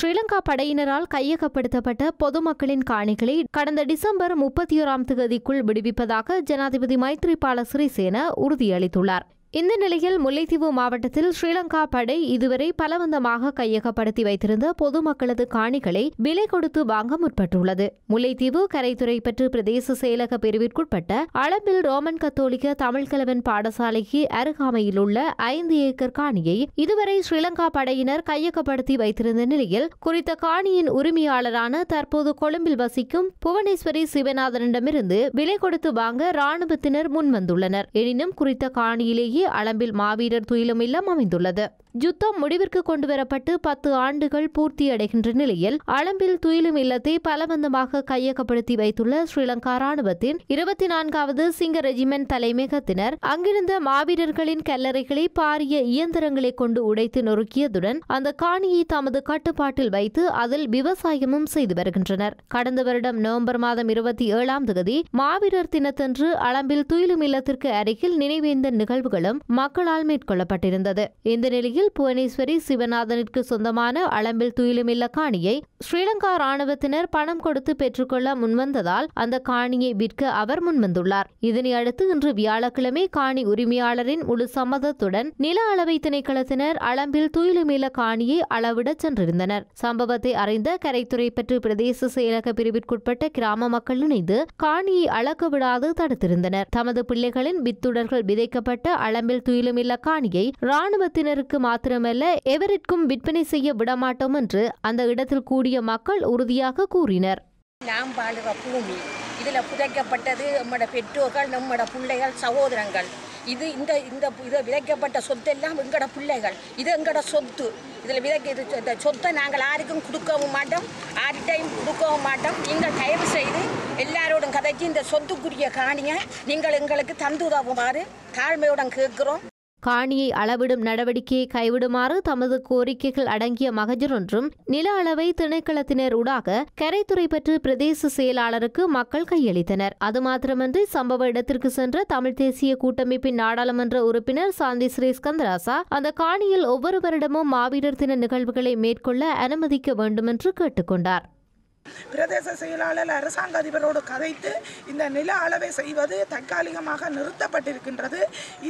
ஸ்ரீலங்கா படையினரால் கையகப்படுத்தப்பட்ட பொதுமக்களின் காணிகளை கடந்த டிசம்பர் முப்பத்தி ஓராம் தேதிக்குள் விடுவிப்பதாக ஜனாதிபதி மைத்ரிபால சிறிசேன உறுதியளித்துள்ளார். இந்த நிலையில் முல்லைத்தீவு மாவட்டத்தில் ஸ்ரீலங்கா படை இதுவரை பலவந்தமாக கையகப்படுத்தி வைத்திருந்த பொதுமக்களது காணிகளை விலை கொடுத்து வாங்க முற்பட்டுள்ளது. முல்லைத்தீவு கரைத்துறை பற்று பிரதேச செயலக பிரிவிற்குட்பட்ட அளம்பில் ரோமன் கத்தோலிக்க தமிழ்கலவன் பாடசாலைக்கு அருகாமையில் உள்ள ஐந்து ஏக்கர் காணியை இதுவரை ஸ்ரீலங்கா படையினர் கையகப்படுத்தி வைத்திருந்த நிலையில் குறித்த காணியின் உரிமையாளரான தற்போது கொழும்பில் வசிக்கும் புவனேஸ்வரி சிவநாதனிடமிருந்து விலை கொடுத்து வாங்க ராணுவத்தினர் முன்வந்துள்ளனர். எனினும் குறித்த காணியிலேயே அளம்பில் மாவீரர் துயிலும் இல்லம் அமைந்துள்ளது. யுத்தம் முடிவிற்கு கொண்டுவரப்பட்டு பத்து ஆண்டுகள் பூர்த்தியடைகின்ற நிலையில் அளம்பில் துயிலும் இல்லத்தை பலவந்தமாக கையகப்படுத்தி வைத்துள்ள ஸ்ரீலங்கா ராணுவத்தின் இருபத்தி நான்காவது சிங்க ரெஜிமெண்ட் தலைமையகத்தினர் அங்கிருந்த மாவீரர்களின் கல்லறைகளை பாரிய இயந்திரங்களை கொண்டு உடைத்து நொறுக்கியதுடன் அந்த காணியை தமது கட்டுப்பாட்டில் வைத்து அதில் விவசாயமும் செய்து வருகின்றனர். கடந்த வருடம் நவம்பர் மாதம் இருபத்தி ஏழாம் தேதி மாவீரர் தினத்தன்று அளம்பில் துயிலும் இல்லத்திற்கு அருகில் நினைவேந்த நிகழ்வுகளும் மக்களால் மேற்கொள்ளப்பட்டிருந்தது. இந்த நிலையில் புவனேஸ்வரி சிவநாதனிற்கு சொந்தமான அளம்பில் துயிலுமில்ல காணியை ஸ்ரீலங்கா ராணுவத்தினர் பணம் கொடுத்து பெற்றுக்கொள்ள முன்வந்ததால் அந்த காணியை விற்க அவர் முன்வந்துள்ளார். இதனை அடுத்து இன்று வியாழக்கிழமை காணி உரிமையாளரின் முழு சம்மதத்துடன் நில அளவை திணைக்களத்தினர் அளம்பில் துயிலுமில்ல காணியை அளவிடச் சென்றிருந்தனர். சம்பவத்தை அறிந்த கரைத்துறை பற்றி பிரதேச செயலக பிரிவிற்குட்பட்ட கிராம மக்கள் இணைந்து காணியை அளக்க விடாது தடுத்திருந்தனர். தமது பிள்ளைகளின் வித்துடர்கள் விதைக்கப்பட்ட அளம்பில் துயிலுமில்ல காணியை ராணுவத்தினருக்கு மாத்திரமல்ல எவருக்கும் விற்பனை செய்ய விடமாட்டோம் என்று அந்த இடத்தில் கூடிய மக்கள் உறுதியாக கூறினர். நாம் வாழுற பூமி இதில் புதைக்கப்பட்டது நம்மட பெற்றோர்கள் நம்மட பிள்ளைகள் சகோதரங்கள். இது இந்த இந்த இது விதைக்கப்பட்ட சொத்தெல்லாம் எங்கட பிள்ளைகள். இது எங்கட சொத்து. இதில் விதைக்க இது இந்த சொத்தை நாங்கள் யாருக்கும் கொடுக்கவும் மாட்டோம். யார்கிட்டையும் கொடுக்கவும் மாட்டோம். நீங்கள் தயவு செய்து எல்லாரோடும் கதைச்சு இந்த சொத்துக்குரிய காணியை நீங்கள் எங்களுக்கு தந்து உதவுமாறு தாழ்மையுடன் கேட்குறோம். காணியை அளவிடும் நடவடிக்கையை கைவிடுமாறு தமது கோரிக்கைகள் அடங்கிய மகஜர் ஒன்றும் நில அளவை திணைக்களத்தினர் ஊடாக கரைத்துறை பெற்று பிரதேச செயலாளருக்கு மக்கள் கையளித்தனர். அது மாத்திரமன்றி சம்பவ இடத்திற்கு சென்ற தமிழ் தேசிய கூட்டமைப்பின் நாடாளுமன்ற உறுப்பினர் சாந்தி ஸ்ரீ ஸ்கந்தராசா அந்த காணியில் ஒவ்வொரு வருடமும் மாவீரர் தின நிகழ்வுகளை மேற்கொள்ள அனுமதிக்க வேண்டுமென்று கேட்டுக்கொண்டார். பிரதேச செயலாளர் அரசாங்க அதிபரோடு கதைத்து இந்த நில அளவை செய்வது தற்காலிகமாக நிறுத்தப்பட்டிருக்கின்றது.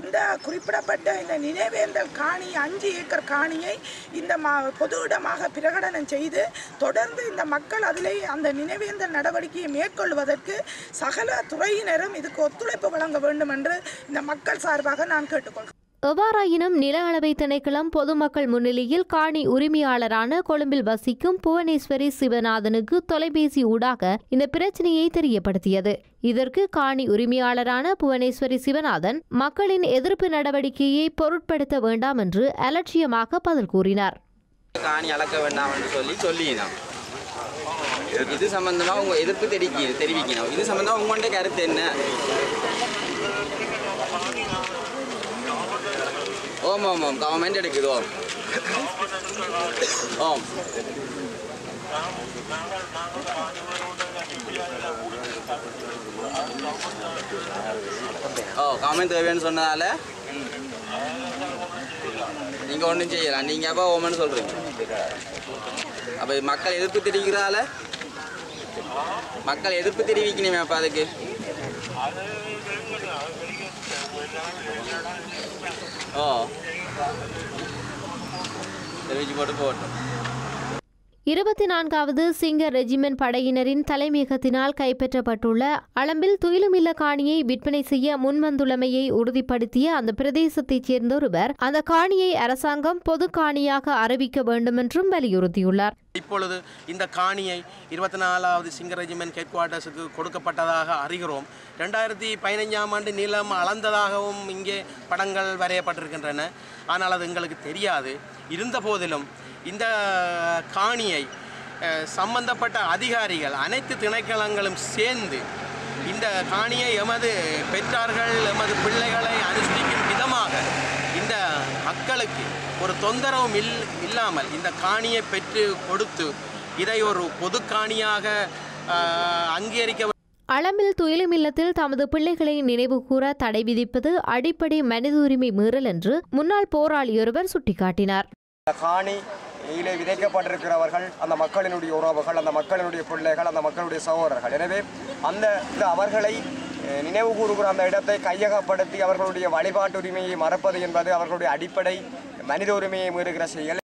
இந்த குறிப்பிடப்பட்ட இந்த நினைவேந்தல் காணி அஞ்சு ஏக்கர் காணியை இந்த மா பொது இடமாக பிரகடனம் செய்து தொடர்ந்து இந்த மக்கள் அதிலே அந்த நினைவேந்தல் நடவடிக்கையை மேற்கொள்வதற்கு சகல துறையினரும் இதுக்கு ஒத்துழைப்பு வழங்க வேண்டும் என்று இந்த மக்கள் சார்பாக நான் கேட்டுக்கொள்கிறேன். எவ்வாறாயினும் நில அளவை திணைக்களம் பொதுமக்கள் முன்னிலையில் காணி உரிமையாளரான கொழும்பில் வசிக்கும் புவனேஸ்வரி சிவநாதனுக்கு தொலைபேசி ஊடாக இந்த பிரச்சனையை தெரியப்படுத்தியது. இதற்கு காணி உரிமையாளரான புவனேஸ்வரி சிவநாதன் மக்களின் எதிர்ப்பு நடவடிக்கையை பொருட்படுத்த வேண்டாம் என்று அலட்சியமாக பதில் கூறினார். காணி அளக்க வேண்டாம் என்று சொல்லி சொல்லினோம் இது சம்பந்தமா உங்க எதிர்ப்பு தெரிவிக்கணும். இது சம்பந்தமா உங்கள்கிட்ட கருத்து என்ன? ஓம் ஓம் ஓம் கவர்மெண்ட் எடுக்குது ஓம் ஓம் ஓ கவர்மெண்ட் தேவைன்னு சொன்னதால? நீங்க ஒன்றும் செய்யலாம். நீங்க அப்போ ஓமன்னு சொல்றீங்க. அப்ப மக்கள் எதிர்ப்பு தெரிவிக்கிறதால மக்கள் எதிர்ப்பு தெரிவிக்கணுமே அப்ப அதுக்கு. Oh. There is water bottle. இருபத்தி நான்காவது சிங்க ரெஜிமெண்ட் படையினரின் தலைமையகத்தினால் கைப்பற்றப்பட்டுள்ள அளம்பில் துயிலுமில்ல காணியை விற்பனை செய்ய முன்வந்துள்ளமையை உறுதிப்படுத்திய அந்த பிரதேசத்தைச் சேர்ந்த ஒருவர் அந்த காணியை அரசாங்கம் பொது காணியாக அறிவிக்க வேண்டும் என்றும் வலியுறுத்தியுள்ளார். இப்பொழுது இந்த காணியை இருபத்தி நாலாவது சிங்க ரெஜிமெண்ட் ஹெட் குவார்ட்டர்ஸுக்கு கொடுக்கப்பட்டதாக அறிகிறோம். ரெண்டாயிரத்தி பதினைஞ்சாம் ஆண்டு நிலம் அளந்ததாகவும் இங்கே படங்கள் வரையப்பட்டிருக்கின்றன. ஆனால் அது எங்களுக்கு தெரியாது. இருந்த போதிலும் இந்த காணியை சம்பந்தப்பட்ட அதிகாரிகள் அனைத்து திணைக்களங்களும் சேர்ந்து இந்த காணியை எமது பெற்றார்கள் எமது பிள்ளைகளை அனுஷ்டிக்கும் விதமாக இந்த மக்களுக்கு ஒரு தொந்தரவும் இல் இல்லாமல் இந்த காணியை பெற்று கொடுத்து இதை ஒரு பொது காணியாக அங்கீகரிக்க அளம்பில் துயிலுமில்லத்தில் தமது பிள்ளைகளை நினைவுகூர தடை விதிப்பது அடிப்படை மனித உரிமை மீறல் என்று முன்னாள் போராளியொருவர் சுட்டிக்காட்டினார். இந்த காணி இதிலே விதைக்கப்பட்டிருக்கிறவர்கள் அந்த மக்களினுடைய உறவுகள் அந்த மக்களினுடைய பிள்ளைகள் அந்த மக்களுடைய சகோதரர்கள். எனவே அந்த இந்த அவர்களை நினைவு கூறுகிற அந்த இடத்தை கையகப்படுத்தி அவர்களுடைய வழிபாட்டு உரிமையை மறப்பது என்பது அவர்களுடைய அடிப்படை மனித உரிமையை மீறுகிற செயல்.